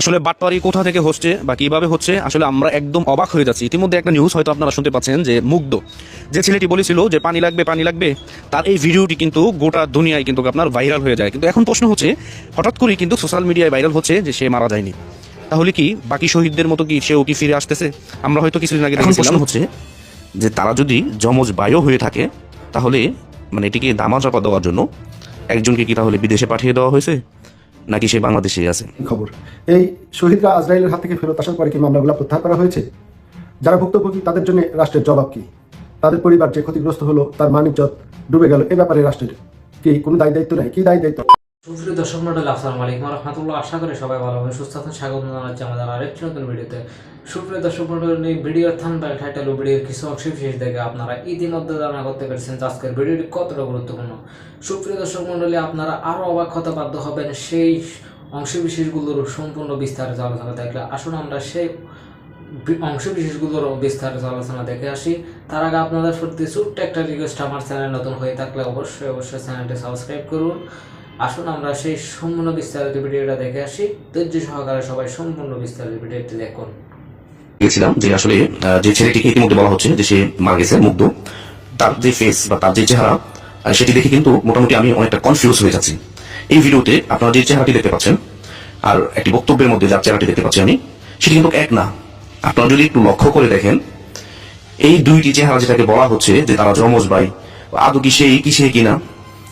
আসলে বাটপারি কোথা থেকে হচ্ছে বা কীভাবে হচ্ছে আসলে আমরা একদম অবাক হয়ে যাচ্ছি। ইতিমধ্যে একটা নিউজ হয়তো আপনারা শুনতে পাচ্ছেন যে মুগ্ধ। যে ছেলেটি বলেছিল যে পানি লাগবে পানি লাগবে। তার এই ভিডিওটি কিন্তু গোটা দুনিয়ায় কিন্তু আপনার ভাইরাল হয়ে যায়। কিন্তু এখন প্রশ্ন হচ্ছে হঠাৎ করেই কিন্তু সোশ্যাল মিডিয়ায় ভাইরাল হচ্ছে যে সে মারা যায়নি। তাহলে কি বাকি শহীদদের মতো কি সেও কি ফিরে আসতেছে? আমরা হয়তো কিছুদিন আগে এখন দেখেছিলাম প্রশ্ন হচ্ছে যে তারা যদি যমজ বায়ু হয়ে থাকে তাহলে মানে এটিকে দামাচাপা দেওয়ার জন্য একজনকে কি তাহলে বিদেশে পাঠিয়ে দেওয়া হয়েছে? নাকি সে বাংলাদেশে আছে? খবর? এই শহীদরা আজরাইলের হাত থেকে ফেরত আসার পরে কি মামলাগুলো প্রত্যাহার করা হয়েছে? যারা ভুক্তভোগী, তাদের জন্য রাষ্ট্রের জবাব কি? তাদের পরিবার যে ক্ষতিগ্রস্ত হলো, তার মানিজ্জত ডুবে গেল, এ ব্যাপারে রাষ্ট্রের কি কোনো দায় দায়িত্ব নেই? কি দায় দায়িত্ব? সুপ্রিয় দর্শক মন্ডলী, আসসালামু আলাইকুম রহমতুল্লাহ। আশা করি সবাই ভালো হবে সুস্থ আছেন। স্বাগত জানাচ্ছি আমাদের আরেকটি নতুন ভিডিওতে। সুপ্রিয় দর্শক মন্ডলী ভিডিওর থাম্বনেল টাইটেল ও ভিডিওর কিছু অংশ বিশেষ দেখে আপনারা ইতিমধ্যে ধারণা করতে পেরেছেন যে আজকের ভিডিওটি কতটা গুরুত্বপূর্ণ। সুপ্রিয় দর্শক মন্ডলী, আপনারা আরও অবাক হতে বাধ্য হবেন সেই অংশ বিশেষগুলোর সম্পূর্ণ বিস্তারিত আলোচনা দেখলে। আসুন আমরা সেই বি- অংশ বিশেষগুলোর বিস্তারিত আলোচনা দেখে আসি। তার আগে আপনাদের প্রতি ছোট্ট একটা রিকোয়েস্ট আমার চ্যানেল নতুন হয়ে থাকলে অবশ্যই অবশ্যই চ্যানেলটি সাবস্ক্রাইব করুন। আসুন আমরা সেই সম্পূর্ণ বিস্তারিত ভিডিওটা দেখে আসি। ধৈর্য সহকারে সবাই সম্পূর্ণ বিস্তারিত ভিডিওটি দেখুন। গেছিলাম যে আসলে যে ছেলেটিকে ইতিমধ্যে বলা হচ্ছে যে সে মারা গেছে, মুগ্ধ, তার যে ফেস বা তার যে চেহারা সেটি দেখে কিন্তু মোটামুটি আমি অনেকটা কনফিউজ হয়ে যাচ্ছি। এই ভিডিওতে আপনারা যে চেহারাটি দেখতে পাচ্ছেন, আর একটি বক্তব্যের মধ্যে যার চেহারাটি দেখতে পাচ্ছি আমি, সেটি কিন্তু এক না। আপনারা যদি একটু লক্ষ্য করে দেখেন, এই দুইটি চেহারা যেটাকে বলা হচ্ছে যে তারা যমজ ভাই, আদৌ কি সেই, কি সে কিনা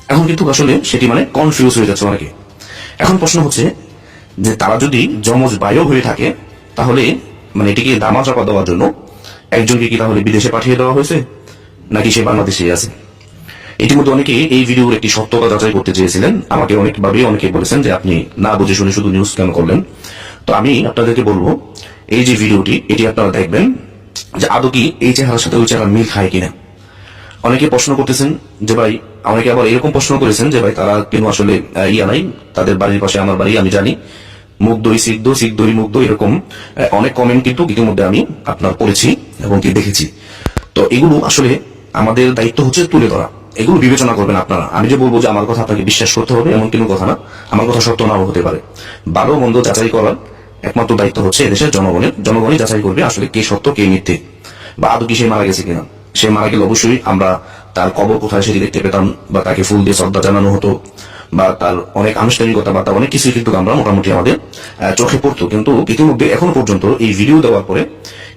এখন কিন্তু আসলে সেটি মানে কনফিউজ হয়ে যাচ্ছে অনেকে। এখন প্রশ্ন হচ্ছে যে তারা যদি যমজ বায়ু হয়ে থাকে, তাহলে মানে এটিকে দামাচাপা দেওয়ার জন্য একজনকে কি তাহলে বিদেশে পাঠিয়ে দেওয়া হয়েছে? নাকি সে বাংলাদেশেই আছে? ইতিমধ্যে অনেকে এই ভিডিওর একটি সত্যতা যাচাই করতে চেয়েছিলেন। আমাকে অনেকভাবে অনেকে বলেছেন যে আপনি না বুঝে শুনে শুধু নিউজ কেন করলেন। তো আমি আপনাদেরকে বলব, এই যে ভিডিওটি, এটি আপনারা দেখবেন যে আদৌ কি এই চেহারার সাথে ওই চেহারা মিল খায় কিনা। অনেকে প্রশ্ন করতেছেন যে ভাই অনেকে আবার এরকম প্রশ্ন করেছেন যে, ভাই, তারা কেন আসলে ইয়া নাই? তাদের বাড়ির পাশে আমার বাড়ি, আমি জানি। মুখ দই, সিদ্ধ সিদ্ধ দই, মুখ দই, এরকম অনেক কমেন্ট কিন্তু ইতিমধ্যে আমি আপনার পড়েছি এবং কি দেখেছি। তো এগুলো আসলে আমাদের দায়িত্ব হচ্ছে তুলে ধরা। এগুলো বিবেচনা করবেন আপনারা। আমি যে বলব যে, আমার কথা আপনাকে বিশ্বাস করতে হবে, এমন কোনো কথা না। আমার কথা সত্য নাও হতে পারে। ভালো মন্দ যাচাই করার একমাত্র দায়িত্ব হচ্ছে এদেশের জনগণের। জনগণই যাচাই করবে আসলে কে সত্য, কে মিথ্যে। বা আদৌ কি সে মারা গেছে কিনা? সে মারা গেলে অবশ্যই আমরা তার কবর কোথায় সেটি দেখতে পেতাম বা তাকে ফুল দিয়ে শ্রদ্ধা জানানো হতো বা তার অনেক আনুষ্ঠানিকতা বা তার অনেক কিছু কিন্তু আমরা মোটামুটি আমাদের চোখে পড়তো। কিন্তু ইতিমধ্যে এখনও পর্যন্ত এই ভিডিও দেওয়ার পরে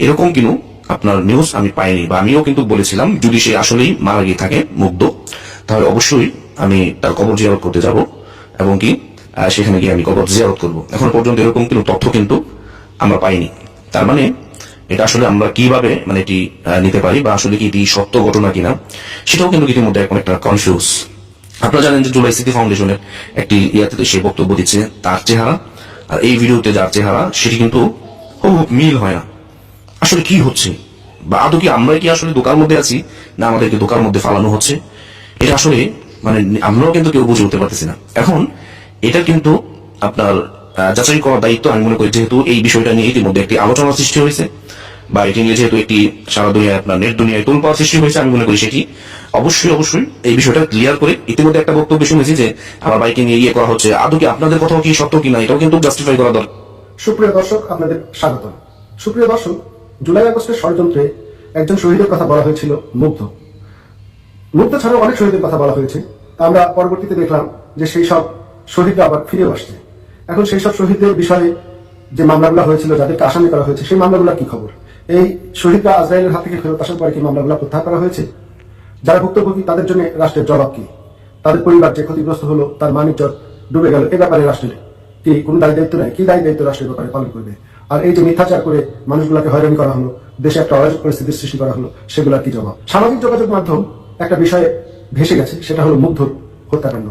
এরকম কিন্তু আপনার নিউজ আমি পাইনি বা আমিও কিন্তু বলেছিলাম, যদি সে আসলেই মারা গিয়ে থাকে, মুগ্ধ, তাহলে অবশ্যই আমি তার কবর জিয়ারত করতে যাব এবং কি সেখানে গিয়ে আমি কবর জিয়ারত করব। এখন পর্যন্ত এরকম কিন্তু তথ্য কিন্তু আমরা পাইনি। তার মানে এটা আসলে আমরা কীভাবে মানে এটি নিতে পারি বা আসলে কি এটি সত্য ঘটনা কিনা, সেটাও কিন্তু ইতিমধ্যে এখন একটা কনফিউজ আপনারা জানেন যে জুলাই স্মৃতি ফাউন্ডেশনের একটি ইয়াতে সে বক্তব্য দিচ্ছে, তার চেহারা, আর এই ভিডিওতে যার চেহারা, সেটি কিন্তু হুবহুব মিল হয় না। আসলে কি হচ্ছে? বা আদৌ কি আমরা কি আসলে দোকার মধ্যে আছি, না আমাদেরকে দোকার মধ্যে ফালানো হচ্ছে? এটা আসলে মানে আমরাও কিন্তু কেউ বুঝে উঠতে পারতেছি না। এখন, এটা কিন্তু আপনার যাচাই করার দায়িত্ব আমি মনে করি যেহেতু এই বিষয়টা নিয়ে ইতিমধ্যে একটি আলোচনা সৃষ্টি হয়েছে। বা এটি নিয়ে যেহেতু একটি সারা দুনিয়ায় আপনার নেট দুনিয়ায় তোল পাওয়া সৃষ্টি হয়েছে, আমি মনে করি সেটি অবশ্যই অবশ্যই এই বিষয়টা ক্লিয়ার করে ইতিমধ্যে একটা বক্তব্য শুনেছি যে আমার বাইকে নিয়ে ইয়ে করা হচ্ছে। আদৌ কি আপনাদের কথাও কি সত্য কিনা, এটাও কিন্তু জাস্টিফাই করা দরকার। সুপ্রিয় দর্শক, আপনাদের স্বাগত সুপ্রিয় দর্শক, জুলাই আগস্টের ষড়যন্ত্রে একজন শহীদের কথা বলা হয়েছিল মুগ্ধ। মুগ্ধ ছাড়াও অনেক শহীদের কথা বলা হয়েছে। আমরা পরবর্তীতে দেখলাম যে সেই সব শহীদরা আবার ফিরেও আসছে। এখন সেই সব শহীদদের বিষয়ে যে মামলাগুলো হয়েছিল, যাদেরকে আসামি করা হয়েছে, সেই মামলাগুলোর কি খবর? এই শহীদরা আজরাইলের হাত থেকে ফেরত আসার পরে কি মামলাগুলো প্রত্যাহার করা হয়েছে? যারা ভুক্তভোগী, তাদের জন্য রাষ্ট্রের জবাব কি? তাদের পরিবার যে ক্ষতিগ্রস্ত হলো, তার মানিজ্য ডুবে গেল এ ব্যাপারে রাষ্ট্রের কি কোনো দায় দায়িত্ব নেই? কি দায় দায়িত্ব রাষ্ট্রের ব্যাপারে পালন করবে? আর এই যে মিথ্যাচার করে মানুষগুলোকে হয়রানি করা হলো, দেশে একটা অরাজক পরিস্থিতির সৃষ্টি করা হলো, সেগুলোর কি জবাব? সামাজিক যোগাযোগ মাধ্যম একটা বিষয়ে ভেসে গেছে, সেটা হলো মুগ্ধ হত্যাকাণ্ড।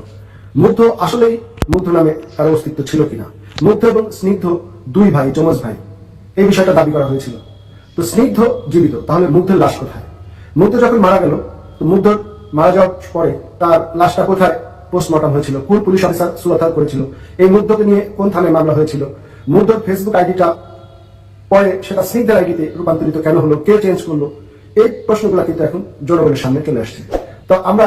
মুগ্ধ আসলেই মুগ্ধ নামে তার অস্তিত্ব ছিল কিনা? মুগ্ধ এবং স্নিগ্ধ দুই ভাই যমজ ভাই, এই বিষয়টা দাবি করা হয়েছিল। তো স্নিগ্ধ জীবিত, তাহলে মুগ্ধের লাশ কোথায়? মুগ্ধ যখন মারা গেল, তো মুগ্ধ মারা যাওয়ার পরে তার লাশটা কোথায়? পোস্টমর্টম হয়েছিল। কোন পুলিশ অফিসার সুরক্ষা করেছিল? এই মুগ্ধকে নিয়ে কোন থানায় মামলা হয়েছিল? মুগ্ধর ফেসবুক আইডিটা পরে সেটা স্নিগ্ধের আইডিতে রূপান্তরিত কেন হলো? কে চেঞ্জ করল? এই প্রশ্নগুলো কিন্তু এখন জনগণের সামনে চলে আসছে। তো আমরা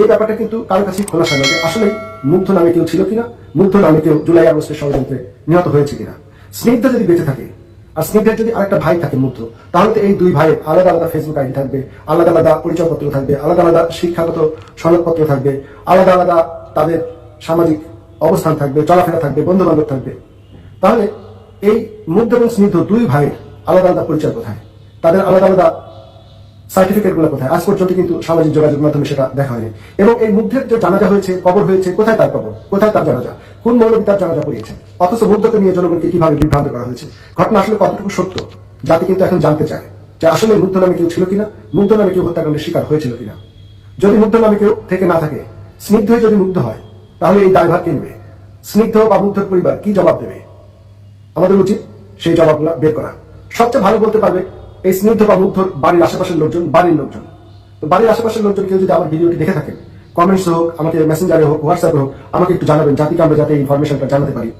এই ব্যাপারটা কিন্তু কারোর কাছে খোলাসা নয় আসলে মুগ্ধ নামে কেউ ছিল কিনা, মুগ্ধ নামে কেউ জুলাই আগস্টের ষড়যন্ত্রে নিহত হয়েছে কিনা। স্নিগ্ধ যদি বেঁচে থাকে, আর স্নিগ্ধের যদি আরেকটা ভাই থাকে মুগ্ধ, তাহলে তো এই দুই ভাইয়ের আলাদা আলাদা ফেসবুক আইডি থাকবে, আলাদা আলাদা পরিচয়পত্র থাকবে, আলাদা আলাদা শিক্ষাগত সনদপত্র থাকবে, আলাদা আলাদা তাদের সামাজিক অবস্থান থাকবে, চলাফেরা থাকবে বন্ধু বান্ধব থাকবে। তাহলে এই মুগ্ধ এবং স্নিগ্ধ দুই ভাইয়ের আলাদা আলাদা পরিচয় কোথায়? তাদের আলাদা আলাদা সার্টিফিকেটগুলো কোথায়? আজ পর্যন্ত কিন্তু সামাজিক যোগাযোগ মাধ্যমে সেটা দেখা হয়নি। এবং এই মুগ্ধের যে জানাজা হয়েছে, কবর হয়েছে, কোথায় তার কবর? কোথায় তার জানাজা? কোন মৌলবী তার জানাজা পড়িয়েছেন অথচ মুগ্ধকে নিয়ে জনগণকে কীভাবে বিভ্রান্ত করা হয়েছে? ঘটনা আসলে কতটুকু সত্য? জাতি কিন্তু এখন জানতে চায় যে আসলে মুগ্ধ নামে কেউ ছিল কিনা মুগ্ধ নামে কেউ হত্যাকাণ্ডের শিকার হয়েছিল কিনা। যদি মুগ্ধ নামে কেউ থেকে না থাকে, স্নিগ্ধ হয়ে যদি মুগ্ধ হয়, তাহলে এই দায়ভার কে নেবে? স্নিগ্ধ বা মুগ্ধর পরিবার কি জবাব দেবে? আমাদের উচিত সেই জবাবগুলো বের করা। সবচেয়ে ভালো বলতে পারবে এই স্নিগ্ধ বা মুগ্ধর বাড়ির আশেপাশের লোকজন, বাড়ির লোকজন। তো বাড়ির আশেপাশের লোকজন কেউ যদি আমার ভিডিওটি দেখে থাকেন কমেন্টস হোক, আমাকে মেসেঞ্জারে হোক হোয়াটসঅ্যাপে হোক, আমাকে একটু জানাবেন জাতিকে আমরা যাতে ইনফরমেশনটা জানাতে পারি।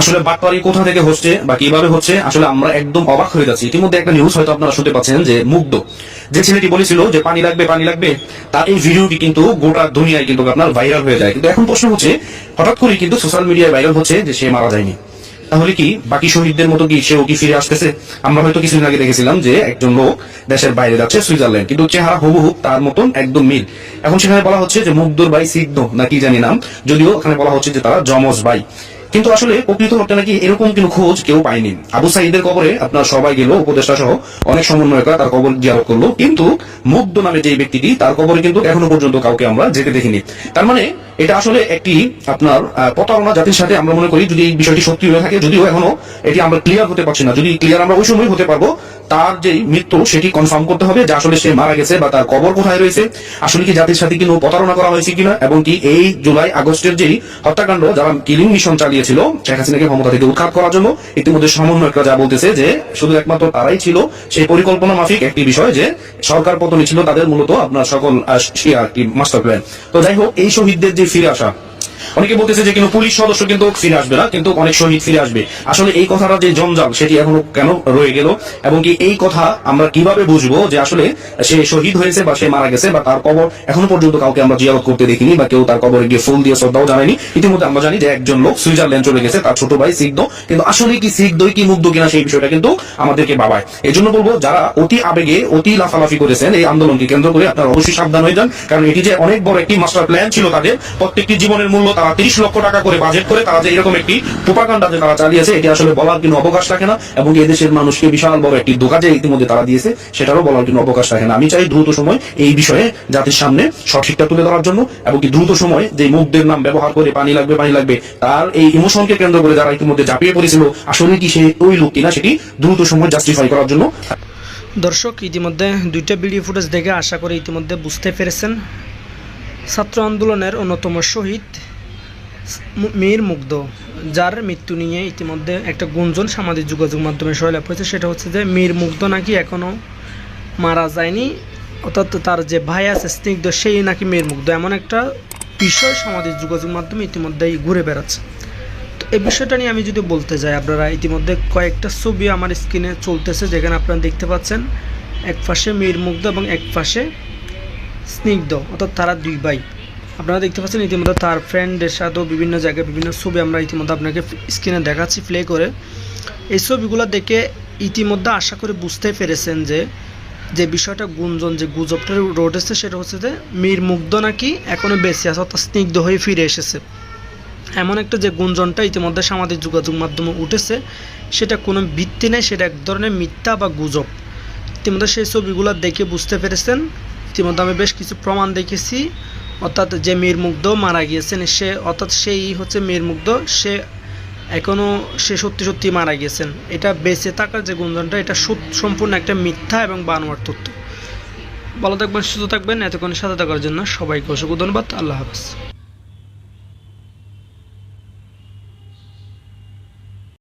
আসলে বাটপারি কোথা থেকে হচ্ছে বা কীভাবে হচ্ছে, আসলে আমরা একদম অবাক হয়ে যাচ্ছি। ইতিমধ্যে একটা নিউজ হয়তো আপনারা শুনতে পাচ্ছেন যে মুগ্ধ। যে ছেলেটি বলেছিল যে পানি লাগবে পানি লাগবে, তার এই ভিডিওটি কিন্তু গোটা দুনিয়ায় কিন্তু আপনার ভাইরাল হয়ে যায়। কিন্তু এখন প্রশ্ন হচ্ছে, হঠাৎ করে কিন্তু সোশ্যাল মিডিয়ায় ভাইরাল হচ্ছে যে সে মারা যায়নি। তাহলে কি বাকি শহীদদের মতো কি সেও কি ফিরে আসতেছে? আমরা হয়তো কিছুদিন আগে দেখেছিলাম যে একজন লোক দেশের বাইরে যাচ্ছে সুইজারল্যান্ড, কিন্তু চেহারা হুবহু তার মতন একদম মিল এখন সেখানে বলা হচ্ছে যে মুগ্ধর ভাই সিদ্ধ, না কি জানি নাম, যদিও ওখানে বলা হচ্ছে যে তারা যমজ ভাই কিন্তু আসলে প্রকৃত হত্যা নাকি এরকম কোনো খোঁজ কেউ পায়নি। আবু সাইদের কবরে আপনার সবাই গেল উপদেষ্টা সহ অনেক সমন্বয়করা তার কবর জিয়ারত করল, কিন্তু মুগ্ধ নামে যে ব্যক্তিটি তার কবরে কিন্তু এখনও পর্যন্ত কাউকে আমরা যেতে দেখিনি। তার মানে এটা আসলে একটি আপনার প্রতারণা জাতির সাথে আমরা মনে করি, যদি এই বিষয়টি সত্যি হয়ে থাকে, যদিও এখনও এটি আমরা ক্লিয়ার হতে পারছি না। যদি ক্লিয়ার আমরা ওই সময় হতে পারব, তার যে মৃত্যু, সেটি কনফার্ম করতে হবে যে আসলে সে মারা গেছে বা তার কবর কোথায় রয়েছে। আসলে কি জাতির সাথে কোনো প্রতারণা করা হয়েছে কিনা, এবং কি এই জুলাই, আগস্টের যেই হত্যাকাণ্ড, যারা কিলিং মিশন চালিয়েছিল, শেখ হাসিনাকে ক্ষমতা থেকে উৎখাত করার জন্য, ইতিমধ্যে সমন্বয়করা যা বলতেছে যে, শুধু একমাত্র তারাই ছিল, সেই পরিকল্পনা মাফিক একটি বিষয় যে, সরকার পতনই ছিল তাদের মূলত আপনার সকল মাস্টার প্ল্যান তো যাই হোক, এই শহীদদের যে ফিরে আসা। অনেকে বলতেছে যে কিন্তু পুলিশ সদস্য কিন্তু ফিরে আসবে না, কিন্তু অনেক শহীদ ফিরে আসবে। আসলে এই কথাটা যে জঞ্জাল, সেটি এখনও কেন রয়ে গেল? এবং কি এই কথা আমরা কীভাবে বুঝব যে আসলে সে শহীদ হয়েছে বা সে মারা গেছে বা তার কবর এখনও পর্যন্ত কাউকে আমরা জিয়ারত করতে দেখিনি বা কেউ তার কবরে গিয়ে ফুল দিয়ে শ্রদ্ধাও জানায়নি। ইতিমধ্যে আমরা জানি যে একজন লোক সুইজারল্যান্ড চলে গেছে, তার ছোট ভাই সিদ্ধ। কিন্তু আসলে কি সিদ্ধই কি মুগ্ধ কিনা সেই বিষয়টা কিন্তু আমাদেরকে বাবায় এই জন্য বলব, যারা অতি আবেগে, অতি লাফালাফি করেছেন এই আন্দোলনকে কেন্দ্র করে আপনারা অবশ্যই সাবধান হয়ে যান। কারণ এটি যে অনেক বড় একটি মাস্টার প্ল্যান ছিল তাদের। প্রত্যেকটি জীবনের মূল্য তারা তিরিশ লক্ষ টাকা করে বাজেট করে তারা যে এরকম একটি প্রোপাকাণ্ডা যে তারা চালিয়েছে, এটি আসলে বলার কোনো অবকাশ রাখে না, এবং এদেশের মানুষকে বিশাল বড় একটি ধোকা যে ইতিমধ্যে তারা দিয়েছে, সেটারও বলার কোনো অবকাশ রাখে না। আমি চাই দ্রুত সময় এই বিষয়ে জাতির সামনে সঠিকটা তুলে ধরার জন্য, এবং কি দ্রুত সময় যে মুখদের নাম ব্যবহার করে পানি লাগবে পানি লাগবে, তার এই ইমোশনকে কেন্দ্র করে যারা ইতিমধ্যে ঝাঁপিয়ে পড়েছিল, আসলে কি সে ওই লোক কিনা সেটি দ্রুত সময় জাস্টিফাই করার জন্য। দর্শক, ইতিমধ্যে দুইটা ভিডিও ফুটেজ দেখে আশা করি ইতিমধ্যে বুঝতে পেরেছেন। ছাত্র আন্দোলনের অন্যতম শহীদ মীর মুগ্ধ, যার মৃত্যু নিয়ে ইতিমধ্যে একটা গুঞ্জন সামাজিক যোগাযোগ মাধ্যমে সয়লাভ হয়েছে। সেটা হচ্ছে যে মীর মুগ্ধ নাকি এখনও মারা যায়নি, অর্থাৎ তার যে ভাই আছে স্নিগ্ধ, সেই নাকি মীর মুগ্ধ। এমন একটা বিষয় সামাজিক যোগাযোগ মাধ্যমে ইতিমধ্যেই ঘুরে বেড়াচ্ছে। তো এই বিষয়টা নিয়ে আমি যদি বলতে যাই, আপনারা ইতিমধ্যে কয়েকটা ছবি আমার স্ক্রিনে চলতেছে, যেখানে আপনারা দেখতে পাচ্ছেন এক পাশে মীর মুগ্ধ এবং এক পাশে স্নিগ্ধ, অর্থাৎ তারা দুই ভাই। আপনারা দেখতে পাচ্ছেন ইতিমধ্যে তার ফ্রেন্ডের সাথেও বিভিন্ন জায়গায় বিভিন্ন ছবি আমরা ইতিমধ্যে আপনাকে স্ক্রিনে দেখাচ্ছি প্লে করে। এই ছবিগুলো দেখে ইতিমধ্যে আশা করে বুঝতে পেরেছেন যে যে বিষয়টা গুঞ্জন, যে গুজবটা রটেছে সেটা হচ্ছে যে, মীর মুগ্ধ নাকি এখনও বেঁচে আছে, অর্থাৎ স্নিগ্ধ হয়ে ফিরে এসেছে। এমন একটা যে গুঞ্জনটা ইতিমধ্যে সামাজিক যোগাযোগ মাধ্যমে উঠেছে, সেটা কোনো ভিত্তি নেই, সেটা এক ধরনের মিথ্যা বা গুজব। ইতিমধ্যে সেই ছবিগুলো দেখে বুঝতে পেরেছেন। ইতিমধ্যে আমি বেশ কিছু প্রমাণ দেখেছি। অর্থাৎ যে মীর মুগ্ধ মারা গিয়েছেন, সে অর্থাৎ সেই হচ্ছে মীর মুগ্ধ সে এখনও সে সত্যি সত্যি মারা গিয়েছেন। এটা বেঁচে থাকার যে গুঞ্জনটা, এটা সম্পূর্ণ একটা মিথ্যা এবং বানোয়ার তথ্য। ভালো থাকবেন, সুস্থ থাকবেন, এতক্ষণ সাথে থাকার জন্য সবাইকে অসংখ্য ধন্যবাদ। আল্লাহ হাফেজ।